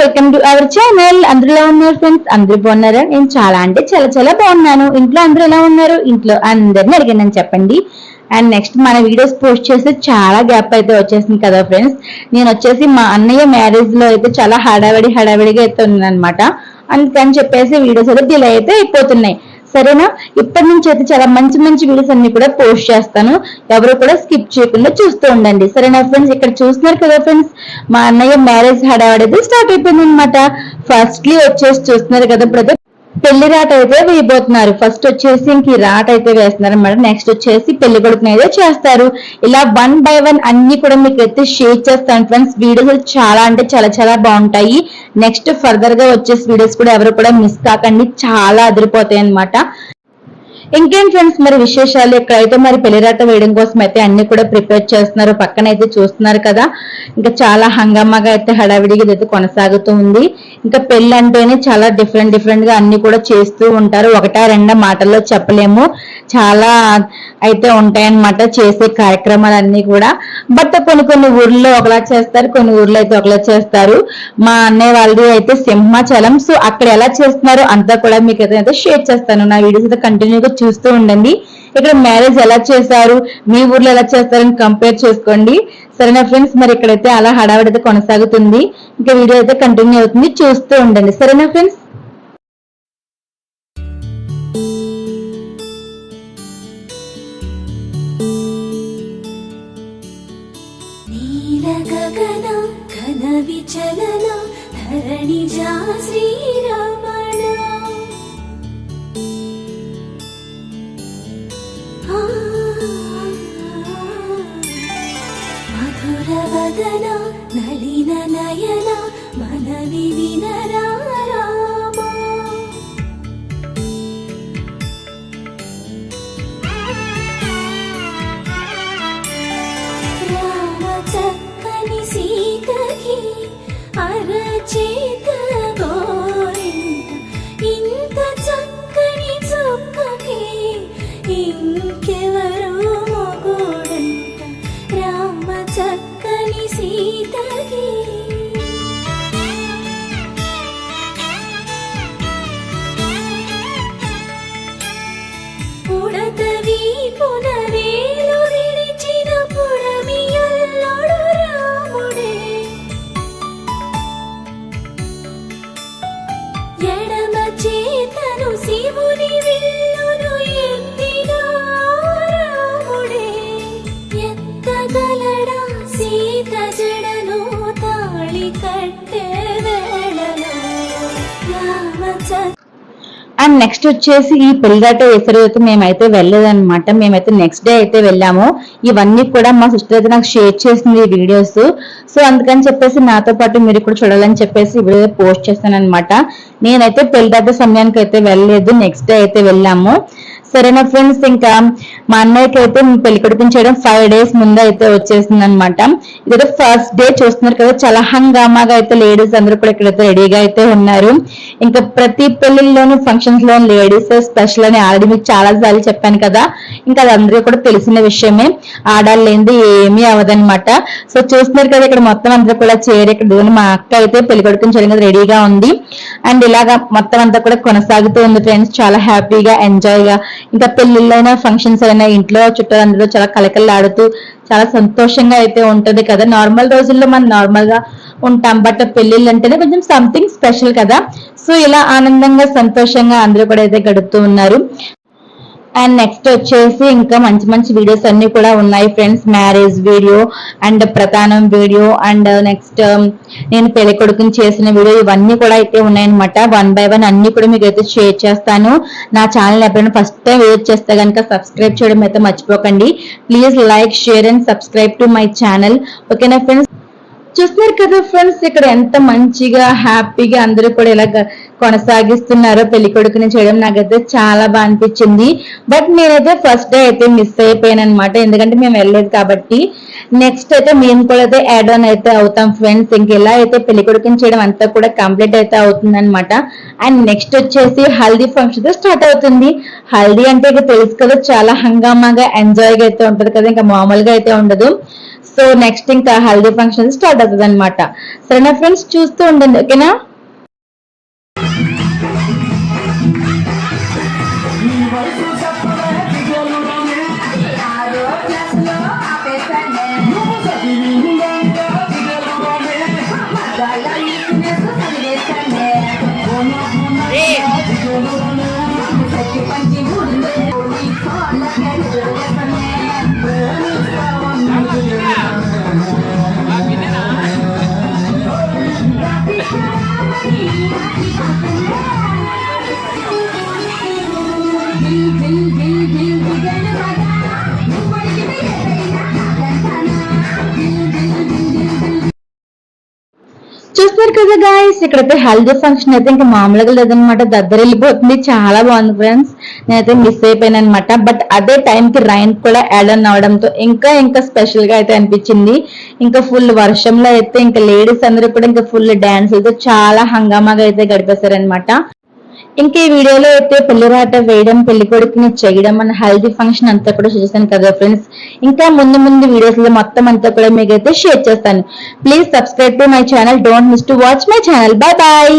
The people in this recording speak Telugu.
వెల్కమ్ టు అవర్ ఛానల్ అందరూ ఎలా ఉన్నారు ఫ్రెండ్స్ అందరూ బాగున్నారా? నేను చాలా అంటే చాలా చాలా బాగున్నాను. ఇంట్లో అందరూ ఎలా ఉన్నారు? ఇంట్లో అందరిని అడిగాను చెప్పండి. అండ్ నెక్స్ట్ మన వీడియోస్ పోస్ట్ చేస్తే చాలా గ్యాప్ అయితే వచ్చేసింది కదా ఫ్రెండ్స్ నేను వచ్చేసి మా అన్నయ్య మ్యారేజ్లో అయితే చాలా హడావిడి హడావిడిగా అయితే ఉన్నానమాట అందుకని చెప్పేసి వీడియోస్ అయితే డిలే అయితే అయిపోతున్నాయి. సరేనా? ఇప్పటి నుంచి అయితే చాలా మంచి మంచి వీడియోస్ అన్ని కూడా పోస్ట్ చేస్తాను. ఎవరు కూడా స్కిప్ చేయకుండా చూస్తూ ఉండండి. సరేనా ఫ్రెండ్స్ ఇక్కడ చూస్తున్నారు కదా ఫ్రెండ్స్ మా అన్నయ్య మ్యారేజ్ హడావడైతే స్టార్ట్ అయిపోయింది అనమాట ఫస్ట్లీ వచ్చేసి చూస్తున్నారు కదా బ్రదర్ పెళ్ళి రాట అయితే వేయబోతున్నారు. ఫస్ట్ వచ్చేసి ఇంక రాట అయితే వేస్తున్నారు అనమాట నెక్స్ట్ వచ్చేసి పెళ్ళి కొడుకుని అయితే చేస్తారు. ఇలా వన్ బై వన్ అన్ని కూడా మీకు అయితే షేర్ చేస్తాను ఫ్రెండ్స్ వీడియోస్ చాలా అంటే చాలా చాలా బాగుంటాయి. నెక్స్ట్ ఫర్దర్గా వచ్చేసి వీడియోస్ కూడా ఎవరు కూడా మిస్ కాకండి. చాలా అదిరిపోతాయి అనమాట ఇంకేం ఫ్రెండ్స్ మరి విశేషాలు? ఎక్కడైతే మరి పెళ్ళిరాట వేయడం కోసం అయితే అన్ని కూడా ప్రిపేర్ చేస్తున్నారు. పక్కన అయితే చూస్తున్నారు కదా. ఇంకా చాలా హంగామాగా అయితే హడావిడిగా అయితే కొనసాగుతూ ఉంది. ఇంకా పెళ్ళి అంటేనే చాలా డిఫరెంట్ డిఫరెంట్గా అన్ని కూడా చేస్తూ ఉంటారు. ఒకటా రెండా మాటల్లో చెప్పలేము. చాలా అయితే ఉంటాయన్నమాట చేసే కార్యక్రమాలన్నీ కూడా. బట్ కొన్ని కొన్ని ఊర్లో ఒకలా చేస్తారు. కొన్ని ఊర్లో అయితే ఒకలా చేస్తారు. మా అన్నయ్య వాళ్ళది అయితే సింహాచలం. సో అక్కడ ఎలా చేస్తున్నారో అంతా కూడా మీకు అయితే షేర్ చేస్తాను. నా వీడియోస్ అయితే కంటిన్యూగా చూస్తూ ఉండండి. ఇక్కడ మ్యారేజ్ ఎలా చేశారు? మీ ఊర్లో ఎలా చేస్తారని కంపేర్ చేసుకోండి. సరేనా ఫ్రెండ్స్ మరి ఇక్కడైతే అలా హడావిడి అయితే కొనసాగుతుంది. ఇంకా వీడియో అయితే కంటిన్యూ అవుతుంది. చూస్తూ ఉండండి. సరేనా ఫ్రెండ్స్ గగన ఘన విచలన ధరణిజా శ్రీ మధురవదన నలిన నయన మనవి వినరా చక్కని సీతకి అరచేత శివుని నెక్స్ట్ వచ్చేసి ఈ పెళ్ళిదాట వేసరి అయితే మేమైతే వెళ్ళలేదన్నమాట. మేమైతే నెక్స్ట్ డే అయితే వెళ్ళాము. ఇవన్నీ కూడా మా సిస్టర్ అయితే నాకు షేర్ చేసింది ఈ వీడియోస్ సో అందుకని చెప్పేసి నాతో పాటు మీరు కూడా చూడాలని చెప్పేసి వీడియో పోస్ట్ చేస్తాను అనమాట నేనైతే పెళ్ళిదాట సమయానికి అయితే వెళ్ళలేదు. నెక్స్ట్ డే అయితే వెళ్ళాము. సరేనా ఫ్రెండ్స్ ఇంకా మా అన్నయ్యకి అయితే పెళ్ళి కొడిపించడం ఫైవ్ డేస్ ముందు అయితే వచ్చేసింది అనమాట ఇదైతే ఫస్ట్ డే చూస్తున్నారు కదా చాలా హంగామాగా అయితే లేడీస్ అందరూ కూడా ఇక్కడైతే రెడీగా అయితే ఉన్నారు. ఇంకా ప్రతి పెళ్ళిలోని ఫంక్షన్స్లో లేడీస్ స్పెషల్ అని ఆల్రెడీ మీకు చాలా సార్లు చెప్పాను కదా ఇంకా అది అందరూ కూడా తెలిసిన విషయమే. ఆడాలి ఏమీ అవదనమాట సో చూస్తున్నారు కదా ఇక్కడ మొత్తం అందరూ కూడా చేరి ఇక్కడ మా అక్క అయితే పెళ్ళి కొడుకుని కదా రెడీగా ఉంది. అండ్ ఇలాగా మొత్తం అంతా కూడా కొనసాగుతూ ఉంది ఫ్రెండ్స్ చాలా హ్యాపీగా ఎంజాయ్గా ఇంకా పెళ్ళిళ్ళైనా ఫంక్షన్స్ అయినా ఇంట్లో చుట్టాలందరూ చాలా కలకల్లాడుతూ చాలా సంతోషంగా అయితే ఉంటుంది కదా. నార్మల్ రోజుల్లో మనం నార్మల్గా ఉంటాం. బట్ పెళ్ళిళ్ళు అంటేనే కొంచెం సంథింగ్ స్పెషల్ కదా. సో ఇలా ఆనందంగా సంతోషంగా అందరూ కూడా అయితే గడుపుతూ ఉన్నారు. అండ్ నెక్స్ట్ వచ్చేసి ఇంకా మంచి మంచి వీడియోస్ అన్ని కూడా ఉన్నాయి ఫ్రెండ్స్ మ్యారేజ్ వీడియో అండ్ ప్రధానం వీడియో అండ్ నెక్స్ట్ నేను పెళ్ళి కొడుకుని చేసిన వీడియో ఇవన్నీ కూడా అయితే ఉన్నాయన్నమాట. వన్ బై వన్ అన్ని కూడా మీకు అయితే షేర్ చేస్తాను. నా ఛానల్ ఎప్పుడైనా ఫస్ట్ టైం విజిట్ చేస్తే కనుక సబ్స్క్రైబ్ చేయడం అయితే మర్చిపోకండి. Please like share and subscribe to my channel ఓకేనా ఫ్రెండ్స్ చూస్తున్నారు కదా ఫ్రెండ్స్ ఇక్కడ ఎంత మంచిగా హ్యాపీగా అందరూ కూడా ఇలా కొనసాగిస్తున్నారో పెళ్ళి కొడుకుని చేయడం నాకైతే చాలా బాగా అనిపించింది. బట్ నేనైతే ఫస్ట్ డే అయితే మిస్ అయిపోయాను అనమాట ఎందుకంటే మేము వెళ్ళలేదు కాబట్టి. నెక్స్ట్ అయితే మేము కూడా అయితే యాడ్ ఆన్ అయితే అవుతాం ఫ్రెండ్స్ ఇంకెలా అయితే పెళ్ళి కొడుకుని చేయడం అంతా కూడా కంప్లీట్ అయితే అవుతుంది అనమాట అండ్ నెక్స్ట్ వచ్చేసి హల్దీ ఫంక్షన్ స్టార్ట్ అవుతుంది. హల్దీ అంటే ఇక తెలుసు కదా చాలా హంగామాగా ఎంజాయ్గా అయితే ఉంటది కదా. ఇంకా మామూలుగా అయితే ఉండదు. సో నెక్స్ట్ ఇంకా హల్దీ ఫంక్షన్ స్టార్ట్ అవుతుంది అనమాట సరేనా ఫ్రెండ్స్ చూస్తూ ఉండండి ఓకేనా Thank you. చూసారు కదా గాయస్ ఇక్కడైతే హల్దీ ఫంక్షన్ అయితే ఇంకా మామూలుగా లేదనమాట దగ్గర వెళ్ళిపోతుంది. చాలా బాగుంది ఫ్రెండ్స్ నేనైతే మిస్ అయిపోయాను అనమాట బట్ అదే టైం కి రైన్ కూడా యాడ్ అన్ అవడంతో ఇంకా ఇంకా స్పెషల్గా అయితే అనిపించింది. ఇంకా ఫుల్ వర్షంలో అయితే ఇంకా లేడీస్ అందరూ కూడా ఇంకా ఫుల్ డాన్స్ అయితే చాలా హంగామాగా అయితే గడిపేశారనమాట ఇంకా ఈ వీడియోలో అయితే పెళ్ళి రాట వేయడం పెళ్ళి కొడుకుని చేయడం మన హల్దీ ఫంక్షన్ అంతా కూడా చూసాను కదా ఫ్రెండ్స్ ఇంకా ముందు ముందు వీడియోస్లో మొత్తం అంతా కూడా మీకు అయితే షేర్ చేస్తాను. Please subscribe to my channel don't miss to watch my channel bye bye